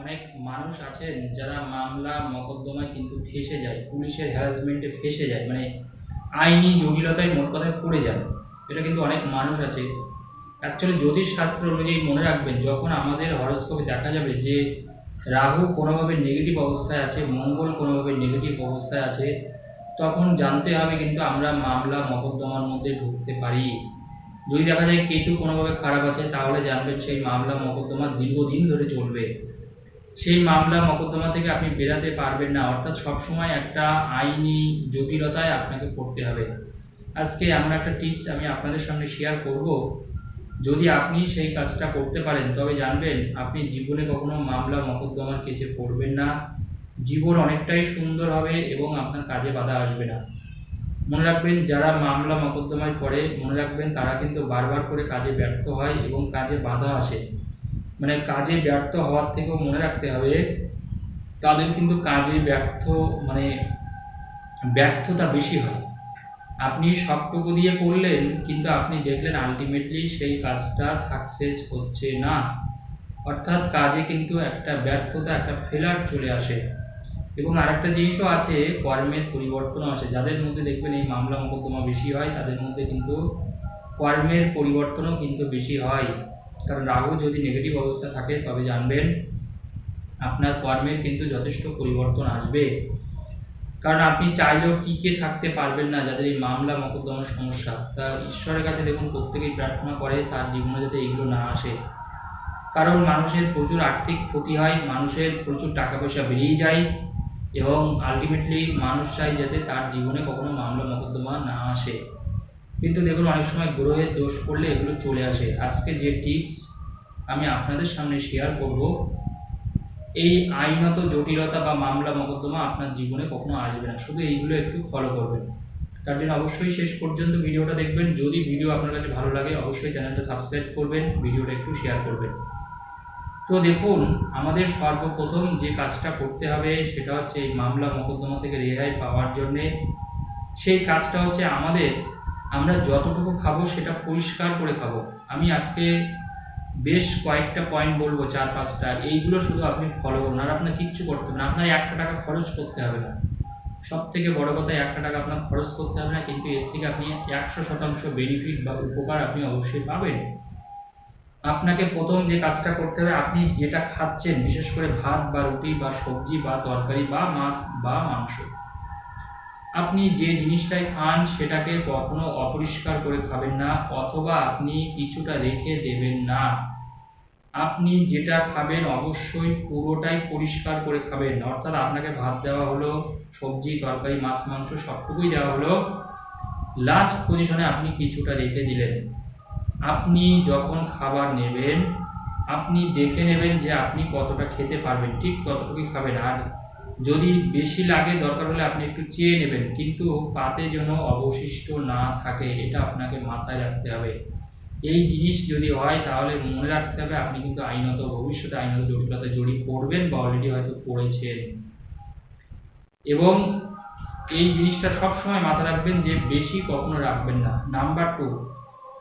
অনেক মানুষ আছেন যারা মামলা, মকদ্দমায় কিন্তু ফেসে যায়, পুলিশের হ্যারাসমেন্টে ফেসে যায় মানে আইনি জটিলতায় মোট কথায় পড়ে যান এটা কিন্তু অনেক মানুষ আছে। অ্যাকচুয়ালি জ্যোতিষ শাস্ত্র অনুযায়ী মনে রাখবেন, যখন আমাদের হরস্কোপে দেখা যাবে যে রাহু কোনোভাবে নেগেটিভ অবস্থায় আছে, মঙ্গল কোনোভাবে নেগেটিভ অবস্থায় আছে, তখন জানতে হবে কিন্তু আমরা মামলা, মকদ্দমার মধ্যে ঢুকতে পারি। যদি দেখা যায় কেতু কোনোভাবে খারাপ আছে, তাহলে জানবেন সেই মামলা, মকদ্দমা দীর্ঘদিন ধরে চলবে। সেই মামলা মকদ্দমা থেকে আপনি বেরাতে পারবেন না। অর্থাৎ সবসময় একটা আইনি জটিলতায় আপনাকে পড়তে হবে। আজকে এমন একটা টিপস আমি আপনাদের সামনে শেয়ার করব। যদি আপনি সেই কাজটা করতে পারেন, তবে জানবেন আপনি জীবনে কখনো মামলা মকদ্দমার কেসে পড়বেন না। জীবন অনেকটাই সুন্দর হবে এবং আপনার কাজে বাধা আসবে না। মনে রাখবেন, যারা মামলা মকদ্দমায় পড়ে, মনে রাখবেন তারা কিন্তু বারবার করে কাজে ব্যর্থ হয় এবং কাজে বাধা আসে। মানে কাজে ব্যর্থ হওয়ার থেকেও মনে রাখতে হবে, তাদের কিন্তু কাজে ব্যর্থ মানে ব্যর্থতা বেশি হয়। আপনি সবটুকু দিয়ে করলেন, কিন্তু আপনি দেখলেন আলটিমেটলি সেই কাজটা সাকসেস হচ্ছে না। অর্থাৎ কাজে কিন্তু একটা ব্যর্থতা, একটা ফেলার চলে আসে। এবং আরেকটা জিনিসও আছে, কর্মের পরিবর্তনও আসে। যাদের মধ্যে দেখবেন এই মামলা মোকদ্দমা বেশি হয়, তাদের মধ্যে কিন্তু কর্মের পরিবর্তনও কিন্তু বেশি হয়। কারণ রাহু যদি নেগেটিভ অবস্থা থাকে, তবে জানবেন আপনার কর্মের কিন্তু যথেষ্ট পরিবর্তন আসবে। কারণ আপনি চাইলেও টিকে থাকতে পারবেন না যাদের এই মামলা মকদ্দমার সমস্যা। তা ঈশ্বরের কাছে দেখুন, প্রত্যেকেই প্রার্থনা করে তার জীবনে যাতে এগুলো না আসে। কারণ মানুষের প্রচুর আর্থিক ক্ষতি হয়, মানুষের প্রচুর টাকা পয়সা বেরিয়ে যায় এবং আলটিমেটলি মানুষ চাই যাতে তার জীবনে কখনো মামলা মকদ্দমা না আসে। কিন্তু দেখুন, অনেক সময় গ্রহের দোষ পড়লে এগুলো চলে আসে। আজকে যে টিপস আমি আপনাদের সামনে শেয়ার করব, এই আইনত জটিলতা বা মামলা মকদ্দমা আপনার জীবনে কখনো আসবে না। শুধু এইগুলো একটু ফলো করবেন। তার জন্য অবশ্যই শেষ পর্যন্ত ভিডিওটা দেখবেন। যদি ভিডিও আপনার কাছে ভালো লাগে, অবশ্যই চ্যানেলটা সাবস্ক্রাইব করবেন, ভিডিওটা একটু শেয়ার করবেন। তো দেখুন, আমাদের সর্বপ্রথম যে কাজটা করতে হবে, সেটা হচ্ছে এই মামলা মকদ্দমা থেকে রেহাই পাওয়ার জন্যে। সেই কাজটা হচ্ছে আমাদের আমরা যতটুকু খাব সেটা পরিষ্কার করে খাব। আমি আজকে বেশ কয়েকটা পয়েন্ট বলব, চার, পাঁচটা। এইগুলো শুধু আপনি ফলো করুন। আর আপনার কিচ্ছু করতে হবে না। আপনার একটা টাকা খরচ করতে হবে না। সব থেকে বড় কথা একটা টাকা আপনার খরচ করতে হবে না, কিন্তু এর থেকে আপনি একশো শতাংশ বেনিফিট বা উপকার আপনি অবশ্যই পাবেন। আপনাকে প্রথম যে কাজটা করতে হবে, আপনি যেটা খাচ্ছেন, বিশেষ করে ভাত বা রুটি বা সবজি বা তরকারি বা মাছ বা মাংস আপনি যে জিনিসটাই খান সেটাকে কখনো অপরিষ্কার করে খাবেন না, অথবা আপনি কিছুটা রেখে দেবেন না। আপনি যেটা খাবেন অবশ্যই পুরোটাই পরিষ্কার করে খাবেন। অর্থাৎ আপনাকে ভাত দেওয়া হলো, সবজি, তরকারি, মাছ, মাংস সবটুকুই দেওয়া হলো। লাস্ট পজিশনে আপনি কিছুটা রেখে দিলেন। আপনি যখন খাবার নেবেন, আপনি দেখে নেবেন যে আপনি কতটা খেতে পারবেন, ঠিক ততটুকুই খাবেন। আর যদি বেশি লাগে, দরকার হলে আপনি একটু চেয়ে নেবেন। কিন্তু পাতে যেন অবশিষ্ট না থাকে, এটা আপনাকে মাথায় রাখতে হবে। এই জিনিস যদি হয়, তাহলে মনে রাখতে হবে আপনি কিন্তু আইনত, ভবিষ্যতে আইনত জটিলতা জড়িয়ে পড়বেন বা অলরেডি হয়তো পড়েছেন। এবং এই জিনিসটা সবসময় মাথায় রাখবেন যে, বেশি কখনো রাখবেন না। নাম্বার টু,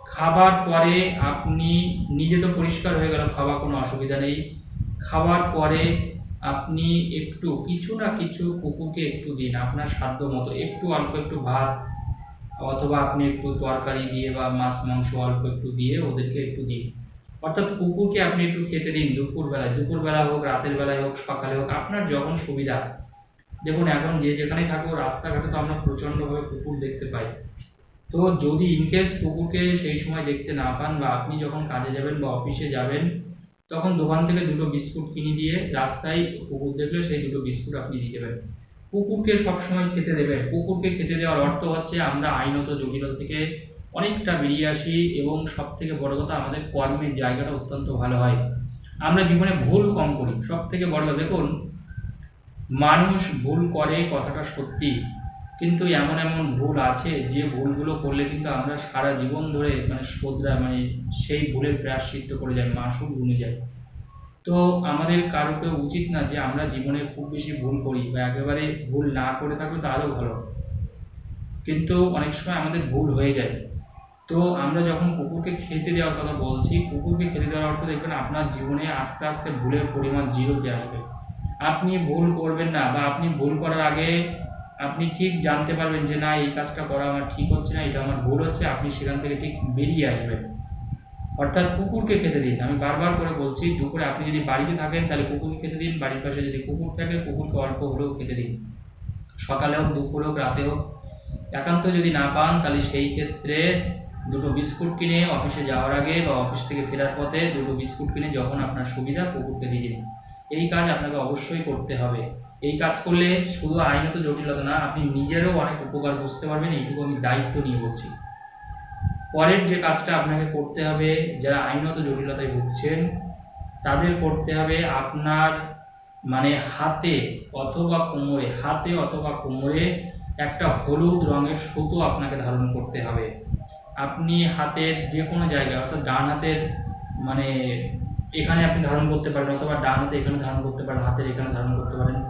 খাবার পরে আপনি নিজে তো পরিষ্কার হয়ে গেল খাওয়া কোনো অসুবিধা নেই। খাবার পরে আপনি একটু, কিছু না কিছু কুকুরকে একটু দিন, আপনার সাধ্য মতো। একটু অল্প একটু ভাত, অথবা আপনি একটু তরকারি দিয়ে বা মাছ, মাংস অল্প একটু দিয়ে ওদেরকে একটু দিন। অর্থাৎ কুকুরকে আপনি একটু খেতে দিন দুপুরবেলায়। দুপুরবেলা হোক, রাতের বেলায় হোক, সকালে হোক, আপনার যখন সুবিধা। দেখুন, এখন যে যেখানেই থাকুক, রাস্তাঘাটে তো আমরা প্রচণ্ডভাবে কুকুর দেখতে পাই। তো যদি ইনকেস কুকুরকে সেই সময় দেখতে না পান বা আপনি যখন কাজে যাবেন বা অফিসে যাবেন তখন দোকান থেকে দুটো বিস্কুট কিনে দিয়ে রাস্তায় কুকুর দেখলে, সেই দুটো বিস্কুট আপনি দিতে দেবেন। কুকুরকে সবসময় খেতে দেবেন কুকুরকে খেতে দেওয়ার অর্থ হচ্ছে আমরা আইনত জটিলতা থেকে অনেকটা বেরিয়ে আসি এবং সব থেকে বড় কথা আমাদের কর্মের জায়গাটা অত্যন্ত ভালো হয়। আমরা জীবনে ভুল কম করি। সব থেকে বড় দেখুন, মানুষ ভুল করে কথাটা সত্যি। কিন্তু এমন এমন ভুল আছে, যে ভুলগুলো করলে কিন্তু আমরা সারা জীবন ধরে মানে শোধরা মানে সেই ভুলের প্রায়শ্চিত্ত করে যাই, মাসুল গুনে যায় তো আমাদের কারোকে উচিত না যে আমরা জীবনে খুব বেশি ভুল করি বা একেবারে ভুল না করে থাকলে তো আরও ভালো। কিন্তু অনেক সময় আমাদের ভুল হয়ে যায়। তো আমরা যখন কুকুরকে খেতে দেওয়ার কথা বলছি, কুকুরকে খেতে দেওয়ার অর্থ দেখবেন আপনার জীবনে আস্তে আস্তে ভুলের পরিমাণ জিরোতে আসবে। আপনি ভুল করবেন না বা আপনি ভুল করার আগে আপনি ঠিক জানতে পারবেন যে না, এই কাজটা করা আমার ঠিক হচ্ছে না, এটা আমার ভুল হচ্ছে, আপনি সেখান থেকে ঠিক বেরিয়ে আসবেন। অর্থাৎ কুকুরকে খেতে দিন। আমি বারবার করে বলছি, দুপুরে আপনি যদি বাড়িতে থাকেন, তাহলে কুকুরকে খেতে দিন। বাড়ির পাশে যদি কুকুর থাকে, কুকুরকে অল্প হলেও খেতে দিন। সকালে হোক, দুপুরে হোক, রাতে হোক, একান্ত যদি না পান, তাহলে সেই ক্ষেত্রে দুটো বিস্কুট কিনে অফিসে যাওয়ার আগে বা অফিস থেকে ফেরার পথে দুটো বিস্কুট কিনে যখন আপনার সুবিধা, কুকুরকে দিয়ে দিন। এই কাজ আপনাকে অবশ্যই করতে হবে। এই কাজ করলে শুধু আইনত জটিলতা না, আপনি নিজেরও অনেক উপকার বুঝতে পারবেন, এইটুকু আমি দায়িত্ব নিয়ে বলছি। পরের যে কাজটা আপনাকে করতে হবে, যারা আইনত জটিলতায় ভুগছেন, তাদের করতে হবে আপনার মানে হাতে অথবা কোমরে, হাতে অথবা কোমরে একটা হলুদ রঙের সুতো আপনাকে ধারণ করতে হবে। আপনি হাতের যে কোনো জায়গায়, অর্থাৎ ডান হাতের মানে এখানে আপনি ধারণ করতে পারেন, অথবা ডান হাতে এখানে ধারণ করতে পারেন, হাতের এখানে ধারণ করতে পারেন।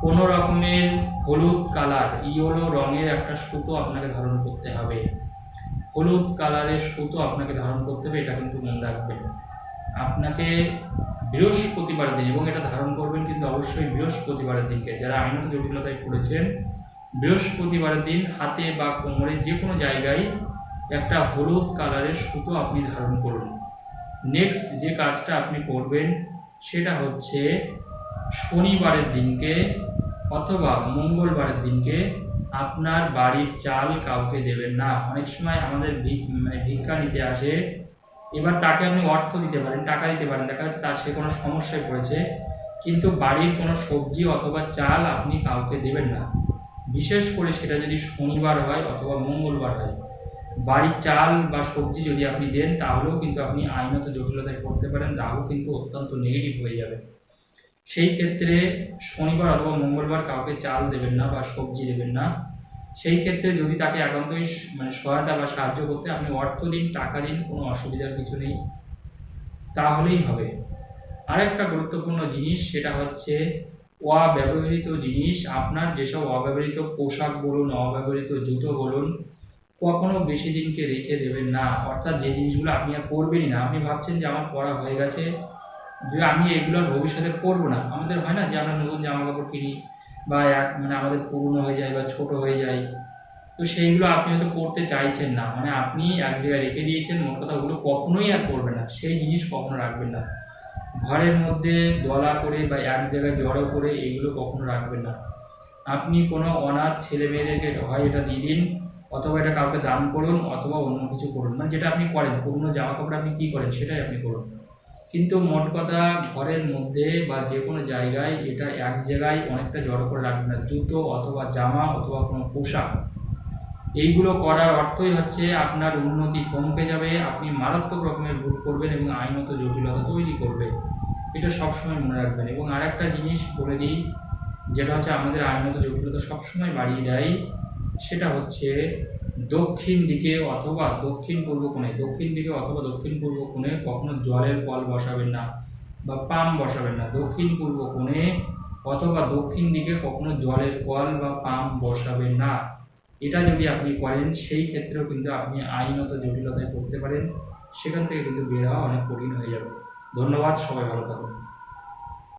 কোনো রকমের হলুদ কালার, ইয়েলো রঙের একটা সুতো আপনাকে ধারণ করতে হবে। হলুদ কালারের সুতো আপনাকে ধারণ করতে হবে, এটা কিন্তু মনে রাখবেন। আপনাকে বৃহস্পতিবার দিন, এবং এটা ধারণ করবেন কিন্তু অবশ্যই বৃহস্পতিবারের দিনকে। যারা আইনত জটিলতায় পড়েছেন, বৃহস্পতিবারের দিন হাতে বা কোমরে যে কোনো জায়গায় একটা হলুদ কালারের সুতো আপনি ধারণ করুন। নেক্সট যে কাজটা আপনি করবেন, সেটা হচ্ছে শনিবারের দিনকে অথবা মঙ্গলবারের দিনকে আপনার বাড়ির চাল কাউকে দেবেন না। অনেক সময় আমাদের মানে ভিক্ষা নিতে আসে, এবার তাকে আপনি অর্থ দিতে পারেন, টাকা দিতে পারেন, দেখা যাচ্ছে তার সে কোনো সমস্যায় পড়েছে, কিন্তু বাড়ির কোনো সবজি অথবা চাল আপনি কাউকে দেবেন না। বিশেষ করে সেটা যদি শনিবার হয় অথবা মঙ্গলবার হয় বাড়ির চাল বা সবজি যদি আপনি দেন, তাহলেও কিন্তু আপনি আইনত জটিলতায় পড়তে পারেন। রাহু কিন্তু অত্যন্ত নেগেটিভ হয়ে যাবে। সেই ক্ষেত্রে শনিবার অথবা মঙ্গলবার কাউকে চাল দেবেন না বা সবজি দেবেন না। সেই ক্ষেত্রে যদি তাকে একান্তই মানে সহায়তা বা সাহায্য করতে আপনি অর্থ দিন, টাকা দিন, কোনো অসুবিধার কিছু নেই, তাহলেই হবে। আরেকটা গুরুত্বপূর্ণ জিনিস, সেটা হচ্ছে অব্যবহৃত জিনিস। আপনার যেসব অব্যবহৃত পোশাক বলুন, অব্যবহৃত জুতো বলুন কখনো বেশি দিনকে রেখে দেবেন না। অর্থাৎ যে জিনিসগুলো আপনি আর পরবেনই না। আপনি ভাবছেন যে আমার পরা হয়ে গেছে, যে আমি এগুলো আর ভবিষ্যতে পরবো না। আমাদের হয় না যে আমরা নতুন জামা কাপড় কিনি বা এক মানে আমাদের পুরনো হয়ে যায় বা ছোট হয়ে যায়। তো সেইগুলো আপনি হয়তো পড়তে চাইছেন না। মানে আপনি এক জায়গায় রেখে দিয়েছেন, মোট কথা ওগুলো কখনোই আর পড়বেন না। সেই জিনিস কখনো রাখবেন না। ঘরের মধ্যে দলা করে বা এক জায়গায় জড়ো করে এগুলো কখনো রাখবেন না। আপনি কোনো অনাথ ছেলে মেয়েদেরকে হয় এটা দিয়ে দিন অথবা এটা কাউকে দান করুন অথবা অন্য কিছু করুন মানে যেটা আপনি করেন, পুরনো জামা কাপড় আপনি কী করেন সেটাই আপনি করুন। কিন্তু মোট কথা ঘরের মধ্যে বা যে কোনো জায়গায় এটা এক জায়গায় অনেকটা জড়ো করে রাখবেন না। জুতো অথবা জামা অথবা কোনো পোশাক, এইগুলো করার অর্থই হচ্ছে আপনার উন্নতি থমকে যাবে, আপনি মারাত্মক রকমের ভুল করবেন এবং আইনত জটিলতা তৈরি করবে। এটা সবসময় মনে রাখবেন। এবং আরেকটা জিনিস বলে দিই, যেটা হচ্ছে আমাদের আইনত জটিলতা সবসময় বাড়িয়ে দেয় সেটা হচ্ছে দক্ষিণ দিকে অথবা দক্ষিণ পূর্ব কোণে, দক্ষিণ দিকে অথবা দক্ষিণ পূর্ব কোণে কখনো জলের কল বসাবেন না বা পাম্প বসাবেন না। দক্ষিণ পূর্ব কোণে অথবা দক্ষিণ দিকে কখনো জলের কল বা পাম্প বসাবেন না। এটা যদি আপনি করেন, সেই ক্ষেত্রেও কিন্তু আপনি আইনত জটিলতায় পড়তে পারেন। সেখান থেকে কিন্তু বের হওয়া অনেক কঠিন হয়ে যাবে। ধন্যবাদ, সবাই ভালো থাকুন।